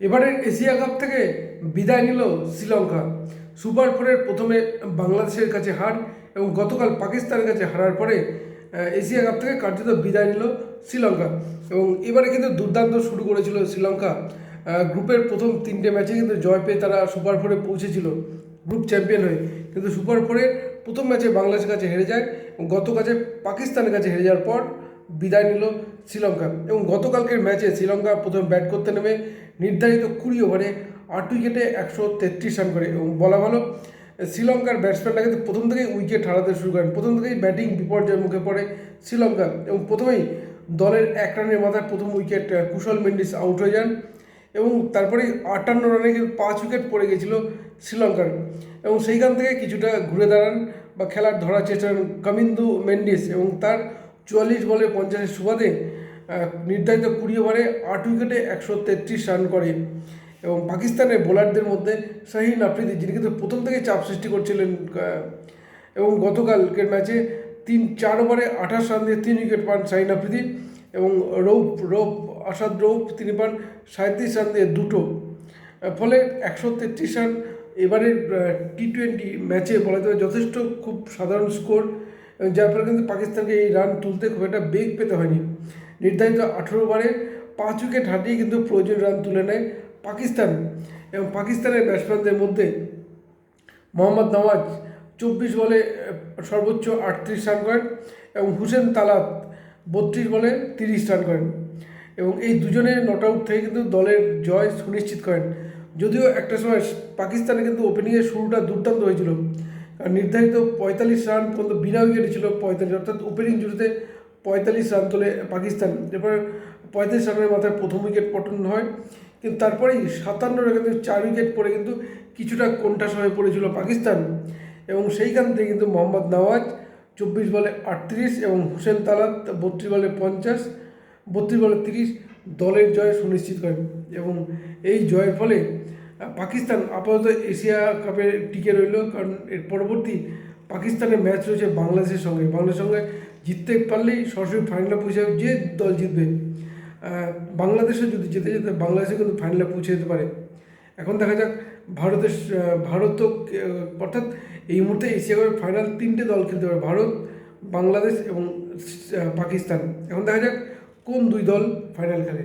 এবারের Asia cup থেকে বিদায় নিল শ্রীলঙ্কা। সুপার ফোরের প্রথমে বাংলাদেশের কাছে হার এবং গতকাল পাকিস্তানের কাছে হারার পরে এশিয়া কাপ থেকে কার্যত বিদায় নিল শ্রীলঙ্কা। এবং এবারে কিন্তু দুর্দান্ত শুরু করেছিল শ্রীলঙ্কা। গ্রুপের প্রথম তিনটে ম্যাচে কিন্তু জয় পেয়ে তারা সুপার ফোরে পৌঁছেছিল গ্রুপ চ্যাম্পিয়ন হয়ে। কিন্তু সুপার ফোরে প্রথম ম্যাচে বাংলাদেশের কাছে হেরে যায় এবং গত কাছে পাকিস্তানের কাছে হেরে যাওয়ার পর বিদায় নিল শ্রীলঙ্কা এবং গতকালকের ম্যাচে শ্রীলঙ্কা প্রথম ব্যাট করতে নেমে নির্ধারিত কুড়ি ওভারে আট উইকেটে একশো তেত্রিশ রান করে এবং বলা ভালো, শ্রীলঙ্কার ব্যাটসম্যানরা কিন্তু প্রথম থেকেই উইকেট হারাতে শুরু করেন। প্রথম থেকেই ব্যাটিং বিপর্যয়ের মুখে পড়ে শ্রীলঙ্কা এবং প্রথমেই দলের এক রানের মাথায় প্রথম উইকেট কুশল মেন্ডিস আউট হয়ে যান এবং তারপরে আটান্ন রানে কিন্তু পাঁচ উইকেট পড়ে গেছিল শ্রীলঙ্কার এবং সেইখান থেকে কিছুটা ঘুরে দাঁড়ান বা খেলার ধরার চেষ্টা কামিন্দু মেন্ডিস এবং তার চুয়াল্লিশ বলে পঞ্চাশের সুবাদে নির্ধারিত কুড়ি ওভারে আট উইকেটে একশো তেত্রিশ রান করে এবং পাকিস্তানের বোলারদের মধ্যে শাহিন আফ্রিদি, যিনি কিন্তু প্রথম থেকে চাপ সৃষ্টি করছিলেন এবং গতকালকের ম্যাচে তিন, চার ওভারে আঠাশ রান দিয়ে তিন উইকেট পান শাহিন আফ্রিদি এবং রৌপ রৌপ আসাদ রৌপ তিনি পান সাঁত্রিশ রান দিয়ে দুটো। ফলে একশো তেত্রিশ রান এবারের টি টোয়েন্টি ম্যাচে বলা যথেষ্ট খুব সাধারণ স্কোর। যার ফলে কিন্তু পাকিস্তানকে এই রান তুলতে খুব একটা বেগ পেতে হয়নি। নির্ধারিত আঠেরো ওভারে পাঁচ উইকেট হারিয়ে কিন্তু প্রয়োজনীয় রান তুলে নেয় পাকিস্তান। এবং পাকিস্তানের ব্যাটসম্যানদের মধ্যে মোহাম্মদ নওয়াজ চব্বিশ বলে সর্বোচ্চ আটত্রিশ রান করেন এবং হুসেন তালাত বত্রিশ বলে তিরিশ রান করেন। এবং এই দুজনের নট আউট থেকে কিন্তু দলের জয় সুনিশ্চিত করেন। যদিও একটা সময় পাকিস্তানে কিন্তু ওপেনিংয়ের শুরুটা দুর্দান্ত হয়েছিল। নির্ধারিত পঁয়তাল্লিশ রান পর্যন্ত বিনা উইকেটে ছিল পঁয়তাল্লিশ, অর্থাৎ ওপেনিং জুড়িতে পঁয়তাল্লিশ রান তোলে পাকিস্তান। এরপর পঁয়তাল্লিশ রানের মাথায় প্রথম উইকেট পতন হয়, কিন্তু তারপরেই সাতান্ন রানে কিন্তু চার উইকেট পড়ে কিন্তু কিছুটা কোণঠাসা হয়ে পড়েছিল পাকিস্তান। এবং সেইখান থেকে কিন্তু মোহাম্মদ নওয়াজ চব্বিশ বলে আটত্রিশ এবং হোসেন তালাত বত্রিশ বলে পঞ্চাশ, বত্রিশ বলে তিরিশ দলের জয় সুনিশ্চিত করেন। এবং এই জয়ের ফলে পাকিস্তান আপাতত এশিয়া কাপে টিকে রইল, কারণ এর পরবর্তী পাকিস্তানের ম্যাচ রয়েছে বাংলাদেশের সঙ্গে। বাংলাদেশের সঙ্গে জিততে পারলেই সরাসরি ফাইনালে পৌঁছে যাবে যে দল জিতবে। বাংলাদেশে যদি যেতে যেতে বাংলাদেশে কিন্তু ফাইনালে পৌঁছে যেতে পারে। এখন দেখা যাক, ভারতের ভারত তো অর্থাৎ এই মুহূর্তে এশিয়া কাপের ফাইনাল তিনটে দল খেলতে পারে, ভারত, বাংলাদেশ এবং পাকিস্তান। এখন দেখা যাক কোন দুই দল ফাইনাল খেলে।